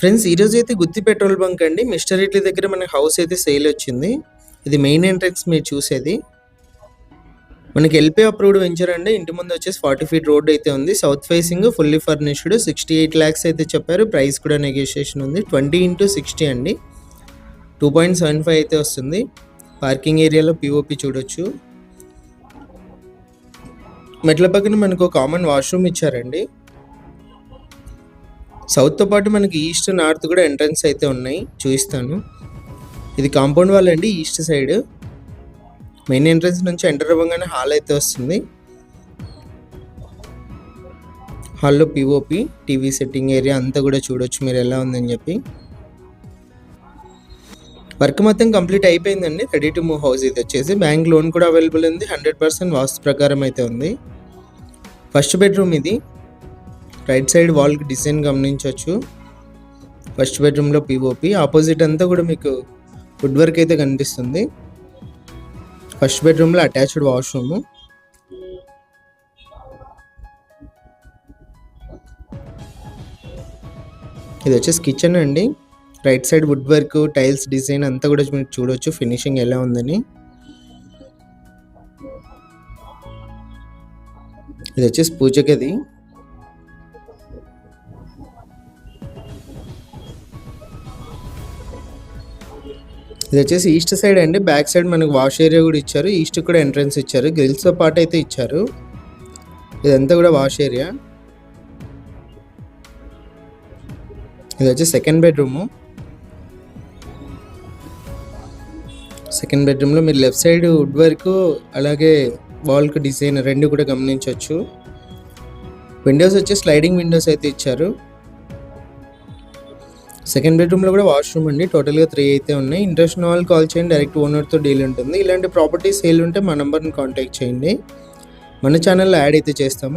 Friends ఈరోజు అయితే గుత్తి petrol bunk అండి. మిస్టర్ ఇట్లీ దగ్గర మనకి హౌస్ అయితే సేల్ వచ్చింది. ఇది మెయిన్ ఎంట్రన్స్ మీరు చూసేది. మనకి ఎల్పీ అప్రూవ్డ్ వెంచర్ అండి. ఇంటి ముందు వచ్చేసి ఫార్టీ ఫీట్ రోడ్ అయితే ఉంది. South facing fully furnished. Sixty eight lakhs అయితే చెప్పారు. ప్రైస్ కూడా నెగోషియేషన్ ఉంది. ట్వంటీ ఇంటూ సిక్స్టీ అండి. టూ పాయింట్ సెవెన్ ఫైవ్ అయితే వస్తుంది. పార్కింగ్ ఏరియాలో పిఓపి చూడొచ్చు. మెట్ల పక్కన మనకు ఒక కామన్ వాష్రూమ్ ఇచ్చారండి. సౌత్తో పాటు మనకి ఈస్ట్ నార్త్ కూడా ఎంట్రన్స్ అయితే ఉన్నాయి. చూపిస్తాను. ఇది కాంపౌండ్ వాల్ అండి ఈస్ట్ సైడ్ మెయిన్ ఎంట్రన్స్ నుంచి ఎంటర్ అవ్వగానే హాల్ అయితే వస్తుంది. హాల్లో పిఓపి టీవీ సెట్టింగ్ ఏరియా అంతా కూడా చూడొచ్చు మీరు ఎలా ఉందని చెప్పి. వర్క్ మొత్తం కంప్లీట్ అయిపోయిందండి. రెడీ టు మూవ్ హౌస్ ఇది వచ్చేసి. బ్యాంక్ లోన్ కూడా అవైలబుల్ ఉంది. హండ్రెడ్ పర్సెంట్ వాస్తు ప్రకారం అయితే ఉంది. ఫస్ట్ బెడ్రూమ్ ఇది. రైట్ సైడ్ వాల్కి డిజైన్ గమనించవచ్చు. ఫస్ట్ బెడ్రూమ్లో పిఓపి ఆపోజిట్ అంతా కూడా మీకు వుడ్ వర్క్ అయితే కనిపిస్తుంది. ఫస్ట్ బెడ్రూమ్లో అటాచ్డ్ వాష్రూమ్. ఇది వచ్చేసి కిచెన్ అండి. Right side wood work tiles design అంతా కూడా మీరు చూడొచ్చు. ఫినిషింగ్ ఎలా ఉందని. ఇది వచ్చేసి పూజ గది. ఇది వచ్చేసి ఈస్ట్ సైడ్ అండి. బ్యాక్ సైడ్ మనకు వాష్ ఏరియా కూడా ఇచ్చారు. ఈస్ట్ కూడా ఎంట్రన్స్ ఇచ్చారు. గ్రిల్స్తో పాటు అయితే ఇచ్చారు. ఇదంతా కూడా వాష్ ఏరియా ఇది వచ్చి సెకండ్ బెడ్రూము సెకండ్ బెడ్రూమ్లో మీరు లెఫ్ట్ సైడ్ వుడ్ వర్క్ అలాగే వాల్కి డిజైన్ రెండు కూడా గమనించవచ్చు. విండోస్ వచ్చి స్లైడింగ్ విండోస్ అయితే ఇచ్చారు. సెకండ్ బెడ్రూమ్లో కూడా వాష్రూమ్ అండి. టోటల్గా త్రీ అయితే ఉన్నాయి. ఇంట్రెస్ట్ ఉన్న వాళ్ళు కాల్ చేయండి. డైరెక్ట్ ఓనర్తో డీల్ ఉంటుంది. ఇలాంటి ప్రాపర్టీ సేల్ ఉంటే మా నెంబర్ని కాంటాక్ట్ చేయండి. మన ఛానల్లో యాడ్ అయితే చేస్తాము.